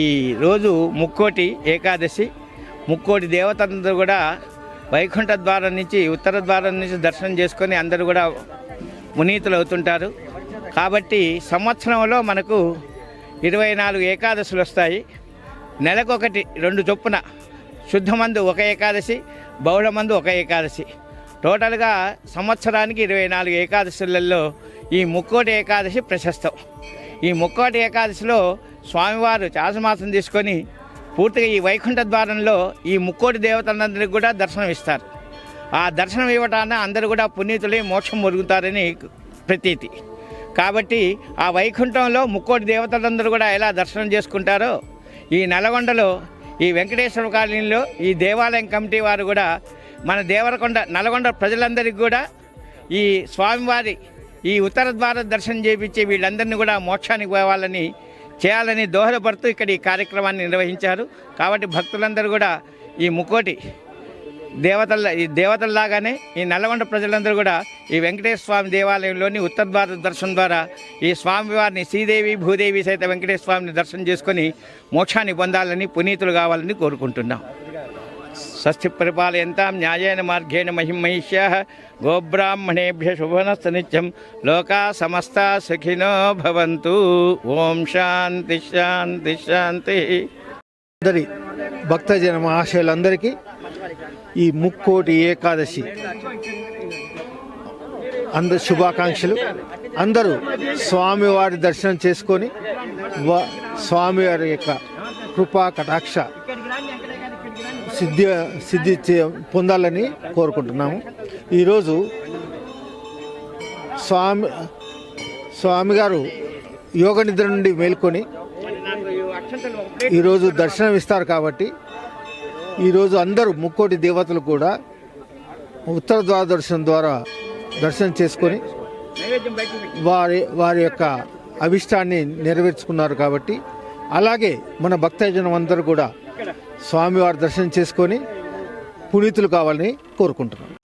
ఈ రోజు ముక్కోటి ఏకాదశి. ముక్కోటి దేవతలందరూ కూడా వైకుంఠ ద్వారం నుంచి ఉత్తర ద్వారం నుంచి దర్శనం చేసుకొని అందరూ కూడా మునీతులు అవుతుంటారు. కాబట్టి సంవత్సరంలో మనకు ఇరవై నాలుగు ఏకాదశులు వస్తాయి. నెలకొకటి రెండు చొప్పున శుద్ధమందు ఒక ఏకాదశి బహుళమందు ఒక ఏకాదశి. టోటల్గా సంవత్సరానికి ఇరవై నాలుగు ఏకాదశులలో ఈ ముక్కోటి ఏకాదశి ప్రశస్తం. ఈ ముక్కోటి ఏకాదశిలో స్వామివారు చాసమాసం తీసుకొని పూర్తిగా ఈ వైకుంఠ ద్వారంలో ఈ ముక్కోటి దేవతలందరికీ కూడా దర్శనం ఇస్తారు. ఆ దర్శనం ఇవ్వటాన అందరూ కూడా పునీతులై మోక్షం మురుగుతారని ప్రతీతి. కాబట్టి ఆ వైకుంఠంలో ముక్కోటి దేవతలందరూ కూడా ఎలా దర్శనం చేసుకుంటారో ఈ నల్గొండలో ఈ వెంకటేశ్వర కాలనీలో ఈ దేవాలయం కమిటీ వారు కూడా మన దేవరకొండ నల్గొండ ప్రజలందరికీ కూడా ఈ స్వామివారి ఈ ఉత్తర ద్వార దర్శనం చేయించి వీళ్ళందరినీ కూడా మోక్షానికి పోవాలని చేయాలని దోహదపడుతూ ఇక్కడ ఈ కార్యక్రమాన్ని నిర్వహించారు. కాబట్టి భక్తులందరూ కూడా ఈ ముకోటి దేవతల ఈ దేవతల్లాగానే ఈ నల్లగొండ ప్రజలందరూ కూడా ఈ వెంకటేశ్వర స్వామి దేవాలయంలోని ఉత్తర భారత దర్శనం ద్వారా ఈ స్వామివారిని శ్రీదేవి భూదేవి సైత వెంకటేశ్వర స్వామిని దర్శనం చేసుకొని మోక్షాన్ని పొందాలని పునీతులు కావాలని కోరుకుంటున్నాం. షష్ఠి పరిపాలయంతాం న్యాయేన మార్గేణ మహిమహిష్య. గోబ్రాహ్మణేభ్య శుభనస్త నిత్యం. లోకా సమస్త సుఖినో భవంతు. ఓం శాంతి శాంతి శాంతి. అందరి భక్తజన మహాశయులందరికీ ఈ ముక్కోటి ఏకాదశి అందరి శుభాకాంక్షలు. అందరూ స్వామివారి దర్శనం చేసుకొని వ- స్వామివారి యొక్క కృపా కటాక్ష సిద్ధి సిద్ధి చే- పొందాలని కోరుకుంటున్నాము. ఈరోజు స్వామి స్వామి గారు యోగ నిద్ర నుండి మేల్కొని ఈరోజు దర్శనం ఇస్తారు కాబట్టి ఈరోజు అందరూ ముక్కోటి దేవతలు కూడా ఉత్తర ద్వార దర్శనం ద్వారా దర్శనం చేసుకొని వారి వారి యొక్క అభిష్టాన్ని నెరవేర్చుకున్నారు కాబట్టి అలాగే మన భక్తజనం అందరూ కూడా స్వామివారి దర్శనం చేసుకొని పునీతులు కావాలని కోరుకుంటున్నాను